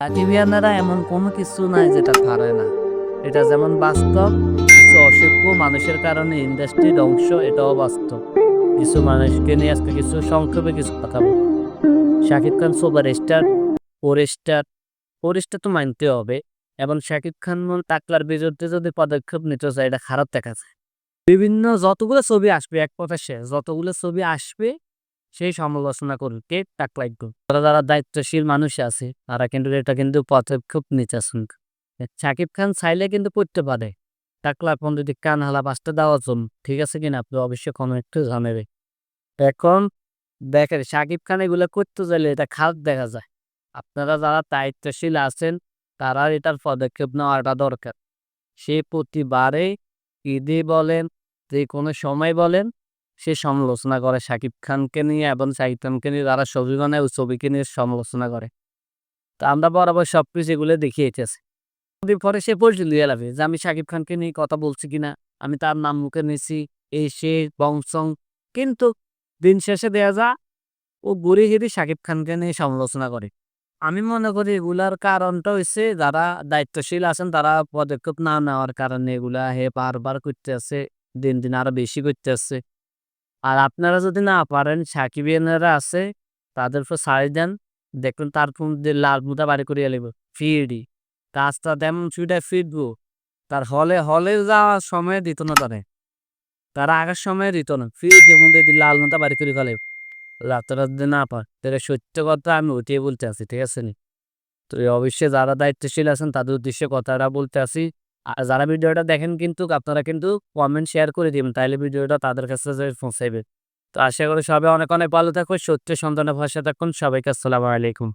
সাকিবিয়ানারা এমন কোনো কিছু নাই যেটা পারে না। এটা যেমন বাস্তব, কিছু অসভ্য মানুষের কারণে ইন্ডাস্ট্রি ধ্বংস, এটাও বাস্তব। কিছু মানুষকে নিয়ে আজকে কিছু সংক্ষেপে কিছু কথা বল Shakib Khan super star four star four star তো মানতে হবে, এবং শাকিব খান টাকলার বিরুদ্ধে যদি পদক্ষেপ নিতে চায়, এটা খারাপ দেখা যায়। বিভিন্ন যতগুলো ছবি আসবে, এক কথা শেষ যতগুলো ছবি আসবে সেই সমালোচনা করুন কে টাকলাই তারা যারা দায়িত্বশীল মানুষ আছে, তারা কিন্তু এটা কিন্তু পদক্ষেপ নিতেছেন শাকিব খান চাইলে কিন্তু পড়তে পারে। টাকলা ফোন যদি কান হালা পাঁচটা দেওয়ার জন্য ঠিক আছে কিনা? আপনি অবশ্যই কোনো একটু জানাবে এখন দেখেন শাকিব খান এগুলো করতে চাইলে এটা খারাপ দেখা যায়। আপনারা যারা দায়িত্বশীল আছেন, তারা এটার পদক্ষেপ নেওয়াটা দরকার। সে প্রতিবারে ঈদে বলেন যে কোনো সময় বলেন সে সমালোচনা করে শাকিব খানকে নিয়ে এবং শাকিব খানকে নিয়ে যারা ছবি বানায় ওই ছবিকে নিয়ে সমালোচনা করে। তো আমরা বরাবর সব কিছু এগুলো দেখিয়েছি। পরে সে পরিচয় দিয়ে যাবে যে আমি শাকিব খানকে নিয়ে কথা বলছি কিনা, আমি তার নাম মুখে নিয়েছি, এই, সে বংশং কিন্তু দিন শেষে দেয়া যা ও ঘুরে হিরি শাকিব খানকে নিয়ে সমালোচনা করে। আমি মনে করি এগুলার কারণটা হচ্ছে যারা দায়িত্বশীল আছেন, তারা পদক্ষেপ না নেওয়ার কারণে এগুলা হে বারবার করতে আছে দিন দিন আরও বেশি করতে আছে আর আপনারা যদি না পারেন সাকিবিয়ানেরা আছে, তাদের উপর সারি দেন। দেখুন তার লাল মুদা বাড়ি করিয়া লিব ফিডি কাজটা তেমন সুইটা ফিরবো। তার হলে হলে যাওয়ার সময় দিত না তারে। তারা আগের সময় দিত না। ফির যেমন দিয়ে লাল মুদা বাড়ি করে ফেলে। রাত্রে যদি না পার তাহলে সত্য কথা আমি ওইটাই বলতে আছি ঠিক আছে তো অবশ্যই যারা দায়িত্বশীল আছেন, তাদের উদ্দেশ্যে কথাটা বলতে আসি। আর যারা ভিডিওটা দেখেন কিন্তু আপনারা কিন্তু কমেন্ট শেয়ার করে দিবেন তাহলে ভিডিওটা তাদের কাছে পৌঁছাবে তো আশা করি সবাই অনেক অনেক ভালো থাকুন, সত্যি সন্তানের ভাষা থাকুন। সবাইকে আসসালামু আলাইকুম।